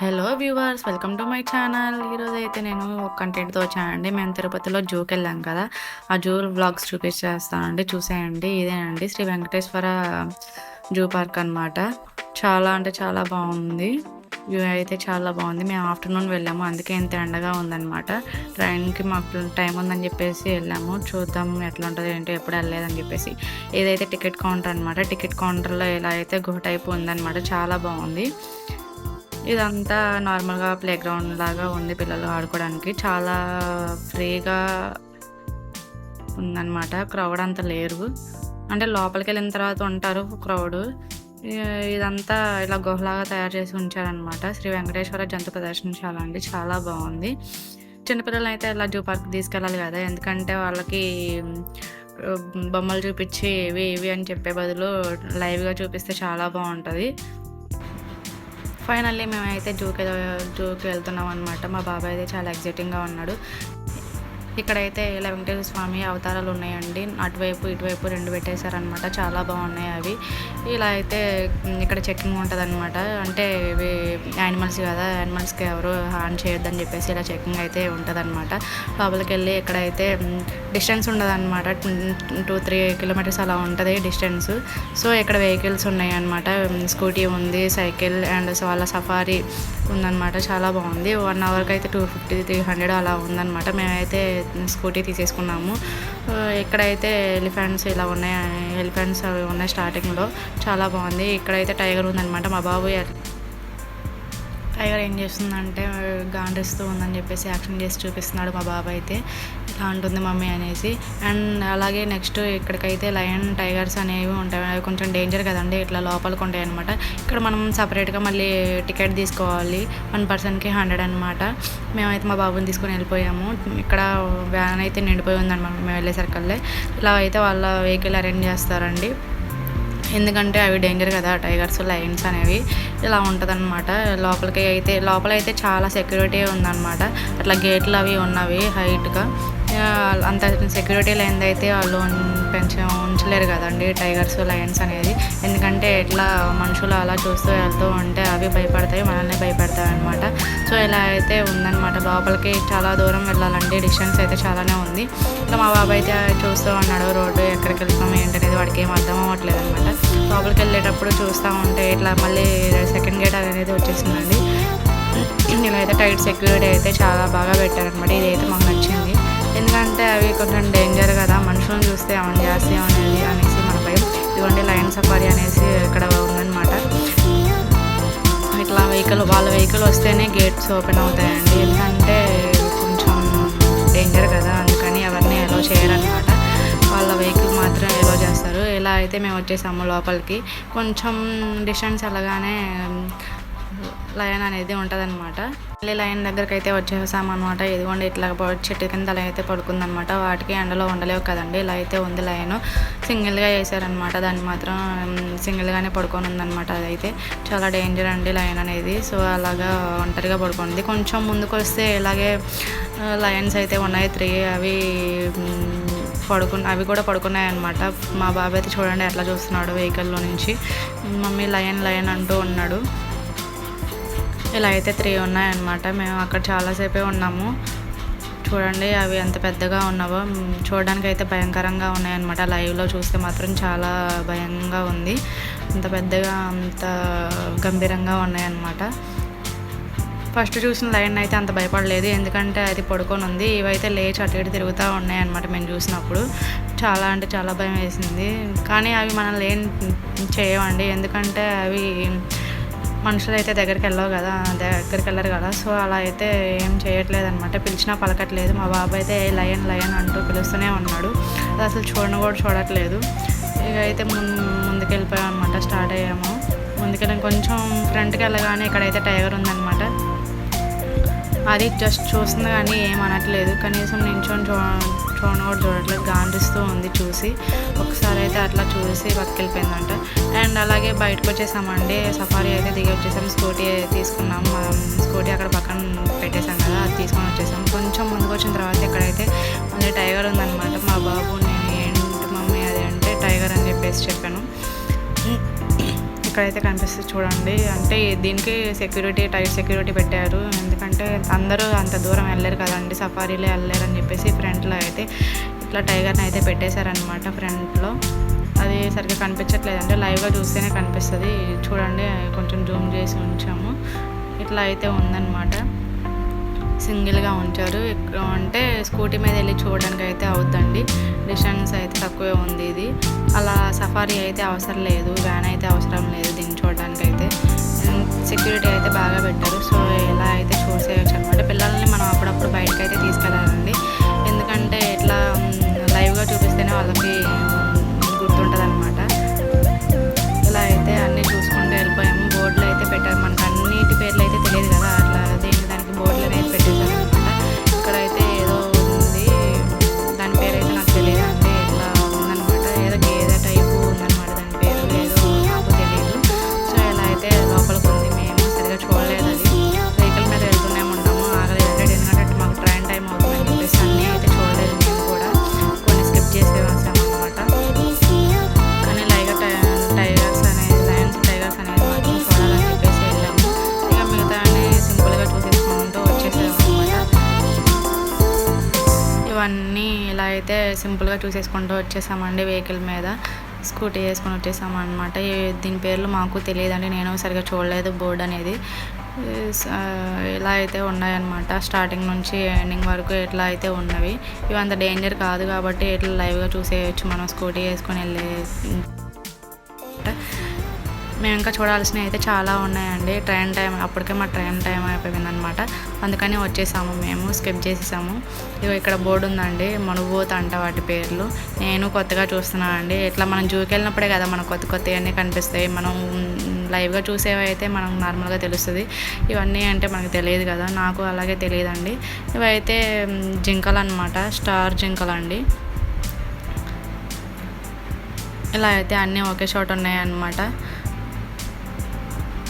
Hello viewers welcome to my channel ఈరోజు అయితే నేను ఒక కంటెంట్తో వచ్చానండి. మేము తిరుపతిలో జూకి వెళ్ళాం కదా. ఆ జూ వ్లాగ్స్ చూపించేస్తానండి చూసేయండి. ఇదేనండి శ్రీ వెంకటేశ్వర జూ పార్క్ అనమాట చాలా అంటే చాలా బాగుంది. వ్యూ అయితే చాలా బాగుంది. మేము ఆఫ్టర్నూన్ వెళ్ళాము. అందుకే ఇంత ఎండగా ఉందన్నమాట. ట్రైన్కి మాకు టైం ఉందని చెప్పేసి వెళ్ళాము. చూద్దాం ఎట్లా ఉంటుంది ఏంటో ఎప్పుడు వెళ్ళలేదని చెప్పేసి. ఏదైతే టికెట్ కౌంటర్ అనమాట టికెట్ కౌంటర్లో ఎలా అయితే గుహ టైప్ ఉందన్నమాట. చాలా బాగుంది. ఇదంతా నార్మల్గా ప్లే గ్రౌండ్ లాగా ఉంది పిల్లలు ఆడుకోవడానికి. చాలా ఫ్రీగా ఉందన్నమాట. క్రౌడ్ అంత లేరు. అంటే లోపలికి వెళ్ళిన తర్వాత ఉంటారు క్రౌడ్. ఇదంతా ఇలా గుహలాగా తయారు చేసి ఉంచారనమాట శ్రీ వెంకటేశ్వర జంతు ప్రదర్శనశాల అండి. చాలా బాగుంది. చిన్నపిల్లలు అయితే ఇలా జూ పార్క్ తీసుకెళ్ళాలి కదా. ఎందుకంటే వాళ్ళకి బొమ్మలు చూపించి ఇవి ఇవి అని చెప్పే బదులు లైవ్గా చూపిస్తే చాలా బాగుంటుంది. ఫైనల్లీ మేమైతే జూకి జూకి వెళ్తున్నాం అనమాట మా బాబాయ్ అయితే చాలా ఎగ్జైటింగ్గా ఉన్నాడు. ఇక్కడైతే ఇలా వెంకటేశ్వర స్వామి అవతారాలు ఉన్నాయండి. అటువైపు ఇటువైపు రెండు పెట్టేశారనమాట చాలా బాగున్నాయి అవి. ఇలా అయితే ఇక్కడ చెక్కింగ్ ఉంటుంది అనమాట అంటే ఇవి యానిమల్స్ కదా యానిమల్స్కి ఎవరు హాన్ చేయొద్దని చెప్పేసి ఇలా చెక్కింగ్ అయితే ఉంటుంది అనమాట లోపలికి వెళ్ళి ఇక్కడైతే డిస్టెన్స్ ఉండదన్నమాట టూ త్రీ కిలోమీటర్స్ అలా ఉంటుంది డిస్టెన్స్ సో ఇక్కడ వెహికల్స్ ఉన్నాయి అనమాట స్కూటీ ఉంది సైకిల్ అండ్ వాళ్ళ సఫారీ ఉందన్నమాట. చాలా బాగుంది. వన్ అవర్కి అయితే టూ ఫిఫ్టీ త్రీ హండ్రెడ్ అలా ఉందన్నమాట. మేమైతే స్కూటీ తీసేసుకున్నాము. ఇక్కడైతే ఎలిఫెంట్స్ ఇలా ఉన్నాయి ఎలిఫెంట్స్ అవి ఉన్నాయి స్టార్టింగ్లో చాలా బాగుంది. ఇక్కడైతే టైగర్ ఉందన్నమాట మా బాబు. టైగర్ ఏం చేస్తుందంటే గాండిస్తూ ఉందని చెప్పేసి యాక్షన్ చేసి చూపిస్తున్నాడు మా బాబు అయితే. ఇలా ఉంటుంది మమ్మీ అనేసి. అండ్ అలాగే నెక్స్ట్ ఇక్కడికైతే లయన్ టైగర్స్ అనేవి ఉంటాయి. అవి కొంచెం డేంజర్ కదండి. ఇట్లా లోపలికి ఉంటాయి అనమాట ఇక్కడ మనం సపరేట్గా మళ్ళీ టికెట్ తీసుకోవాలి. వన్ పర్సన్కి హండ్రెడ్ అనమాట మేమైతే మా బాబుని తీసుకొని వెళ్ళిపోయాము. ఇక్కడ వ్యాన్ అయితే నిండిపోయి ఉందన్నమాట. మేము వెళ్ళేసరికల్లే ఇలా అయితే వాళ్ళ వెహికల్ అరేంజ్ చేస్తారండి. ఎందుకంటే అవి డేంజర్ కదా టైగర్స్ లైన్స్ అనేవి. ఇలా ఉంటుందన్నమాట. లోపలికి అయితే లోపల అయితే చాలా సెక్యూరిటీ ఉందన్నమాట. అట్లా గేట్లు అవి ఉన్నవి హైట్గా. అంత సెక్యూరిటీ లైన్ అయితే వాళ్ళు పెంచ ఉంచలేరు కదండి టైగర్స్ లయన్స్ అనేది. ఎందుకంటే ఎట్లా మనుషులు అలా చూస్తూ వెళ్తూ ఉంటే అవి భయపడతాయి మనల్ని భయపడతాయి అనమాట సో ఇలా అయితే ఉందన్నమాట. లోపలికి చాలా దూరం వెళ్ళాలండి. డిస్టెన్స్ అయితే చాలానే ఉంది. ఇంకా మా బాబాయ్ అయితే చూస్తూ ఉన్నాడు రోడ్డు ఎక్కడికి వెళ్తాం ఏంటనేది వాడికి ఏం అర్థం అవ్వట్లేదు అనమాట లోపలికి వెళ్ళేటప్పుడు చూస్తూ ఉంటే ఇట్లా మళ్ళీ సెకండ్ గేట్ అనేది వచ్చేసిందండి. ఇలా అయితే టైట్ సెక్యూరిటీ అయితే చాలా బాగా పెట్టారనమాట ఇదైతే మాకు నచ్చింది. ఎందుకంటే అవి కొంచెం డేంజర్ కదా. మనుషులను చూస్తే ఏమైనా చేస్తాం అనేది అనేసి మన భయం ఇదిగోండి లైన్ సఫారీ అనేసి ఇక్కడ ఉందన్నమాట. ఇట్లా వెహికల్ వాళ్ళ వెహికల్ వస్తేనే గేట్స్ ఓపెన్ అవుతాయండి. ఎందుకంటే కొంచెం డేంజర్ కదా. అందుకని ఎవరిని ఎలో చేయరనమాట వాళ్ళ వెహికల్ మాత్రం ఎలో చేస్తారు. ఇలా అయితే మేము వచ్చేసాము లోపలికి. కొంచెం డిస్టెన్స్ అలాగానే లయన్ అనేది ఉంటుందన్నమాట. మళ్ళీ లైన్ దగ్గరికి అయితే వచ్చేసామన్నమాట ఇదిగోండి ఇట్లా చెట్టు కింద అలా అయితే పడుకుందనమాట వాటికి ఎండలో ఉండలేవు కదండి. ఇలా అయితే ఉంది లైన్ సింగిల్గా వేసారనమాట దాన్ని మాత్రం సింగిల్గానే పడుకొని ఉందన్నమాట అదైతే. చాలా డేంజర్ అండి లైన్ అనేది. సో అలాగా ఒంటరిగా పడుకుంది కొంచెం ముందుకు వస్తే ఇలాగే లయన్స్ అయితే ఉన్నాయి. త్రీ అవి పడుకున్న అవి కూడా పడుకున్నాయి అనమాట మా బాబాయ్ అయితే చూడండి ఎట్లా చూస్తున్నాడు వెహికల్లో నుంచి. మమ్మీ లయన్ లయన్ అంటూ ఉన్నాడు. ఇలా అయితే త్రీ ఉన్నాయన్నమాట. మేము అక్కడ చాలాసేపే ఉన్నాము. చూడండి అవి ఎంత పెద్దగా ఉన్నావో. చూడడానికి అయితే భయంకరంగా ఉన్నాయన్నమాట. లైవ్లో చూస్తే మాత్రం చాలా భయంగా ఉంది. అంత పెద్దగా అంత గంభీరంగా ఉన్నాయన్నమాట. ఫస్ట్ చూసిన లైన్ అయితే అంత భయపడలేదు. ఎందుకంటే అది పడుకొని ఉంది. ఇవైతే లేచి అటు ఇటు తిరుగుతూ ఉన్నాయన్నమాట మేము చూసినప్పుడు. చాలా అంటే చాలా భయం వేసింది. కానీ అవి మనం లేని చేయవండి ఎందుకంటే అవి మనుషులు అయితే దగ్గరికి వెళ్ళవు కదా దగ్గరికి వెళ్ళరు కదా. సో అలా అయితే ఏం చేయట్లేదు అనమాట పిలిచినా పలకట్లేదు. మా బాబు అయితే లయన్ లయన్ అంటూ పిలుస్తూనే ఉన్నాడు. అది అసలు చూడను కూడా చూడట్లేదు. ఇక అయితే ముందు ముందుకు వెళ్ళిపోయాం అనమాట స్టార్ట్ అయ్యాము. ముందుకెళ్ళి. కొంచెం ఫ్రంట్కి వెళ్ళగానే ఇక్కడైతే టైగర్ ఉందన్నమాట. అది జస్ట్ చూస్తుంది కానీ ఏం అనట్లేదు. కనీసం నించొని చూ చూడను కూడా చూడట్లేదు గాంధిస్తూ ఉంది చూసి. ఒకసారి అయితే అట్లా చూసి పక్కకెళ్ళిపోయిందంట అండ్ అలాగే బయటకు వచ్చేసామండి సఫారీ అయితే దిగి వచ్చేసాం స్కూటీ తీసుకున్నాం స్కూటీ అక్కడ పక్కన పెట్టేసాం కదా అది తీసుకొని వచ్చేసాం. కొంచెం ముందుకు వచ్చిన తర్వాత ఇక్కడైతే మళ్ళీ టైగర్ ఉందన్నమాట మా బాబు నేను ఏంటి మమ్మీ అది అంటే టైగర్ అని చెప్పేసి చెప్పాను. ఇక్కడైతే కనిపిస్తుంది చూడండి. అంటే దీనికి సెక్యూరిటీ టైట్ సెక్యూరిటీ పెట్టారు. ఎందుకంటే అందరూ అంత దూరం వెళ్ళారు కదండి. సఫారీలో వెళ్ళారు అని చెప్పేసి ఫ్రంట్లో అయితే ఇట్లా టైగర్ని అయితే పెట్టేశారనమాట ఫ్రంట్లో అది సరిగ్గా కనిపించట్లేదు అంటే లైవ్గా చూస్తేనే కనిపిస్తుంది. చూడండి కొంచెం జూమ్ చేసి ఉంచాము. ఇట్లా అయితే ఉందన్నమాట. సింగిల్గా ఉంచారు. అంటే స్కూటీ మీద వెళ్ళి చూడడానికి అయితే అవుతుంది డిస్టెన్స్ అయితే తక్కువే ఉంది ఇది. అలా సఫారీ అయితే అవసరం లేదు. వ్యాన్ అయితే అవసరం లేదు దీన్ని చూడడానికి అయితే సెక్యూరిటీ అయితే బాగా పెట్టారు. సో ఎలా అయితే చూసేయచ్చు అనమాట పిల్లల్ని మనం అప్పుడప్పుడు బయటకు అయితే తీసుకెళ్ళాలి. ఇవన్నీ ఇలా అయితే సింపుల్గా చూసేసుకుంటూ వచ్చేసామండి వెహికల్ మీద. స్కూటీ వేసుకొని వచ్చేసాము అనమాట దీని పేర్లు మాకు తెలియదండి. నేను సరిగా చూడలేదు బోర్డు అనేది. ఇలా అయితే ఉన్నాయన్నమాట. స్టార్టింగ్ నుంచి ఎండింగ్ వరకు ఎట్లా అయితే ఉన్నవి. ఇవి అంత డేంజర్ కాదు కాబట్టి ఇట్లా లైవ్గా చూసేయచ్చు మనం స్కూటీ వేసుకొని వెళ్ళే మేము ఇంకా చూడాల్సినవి అయితే చాలా ఉన్నాయండి. ట్రైన్ టైం అప్పటికే మా ట్రైన్ టైం అయిపోయింది అనమాట అందుకని వచ్చేసాము మేము స్కిప్ చేసేసాము. ఇగో ఇక్కడ బోర్డు ఉందండి మనుబోత్ అంట వాటి పేర్లు. నేను కొత్తగా చూస్తున్నాను అండి. ఇట్లా మనం జూకి వెళ్ళినప్పుడే కదా మనకు కొత్త కొత్తవన్నీ కనిపిస్తాయి. మనం లైవ్గా చూసేవి అయితే మనం నార్మల్గా తెలుస్తుంది. ఇవన్నీ అంటే మనకు తెలియదు కదా నాకు అలాగే తెలియదండి. ఇవైతే జింకలు అనమాట స్టార్ జింకలు అండి ఇలా అయితే అన్నీ ఒకే చోట ఉన్నాయన్నమాట.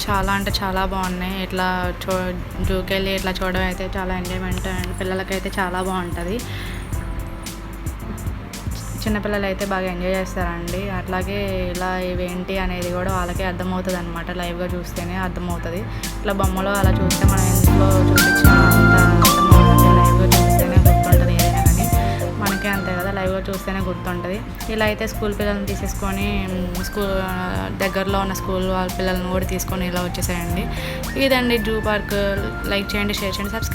చాలా అంటే చాలా బాగున్నాయి. ఇట్లా చూ జూకెళ్ళి ఇట్లా చూడడం అయితే చాలా ఎంజాయ్మెంట్ అండ్ పిల్లలకైతే చాలా బాగుంటుంది. చిన్నపిల్లలు అయితే బాగా ఎంజాయ్ చేస్తారండి. అట్లాగే ఇలా ఇవేంటి అనేది కూడా వాళ్ళకే అర్థమవుతుంది అనమాట లైవ్గా చూస్తేనే అర్థమవుతుంది. ఇట్లా బొమ్మలో అలా చూస్తే మనం ఇంట్లో చూపించాము ఇలా అయితే స్కూల్ పిల్లల్ని తీసేసుకొని స్కూల్ దగ్గరలో ఉన్న స్కూల్ వాళ్ళ పిల్లల్ని కూడా తీసుకొని ఇలా వచ్చేసాయండి. ఇదండి జూ పార్క్. లైక్ చేయండి షేర్ చేయండి సబ్స్క్రైబ్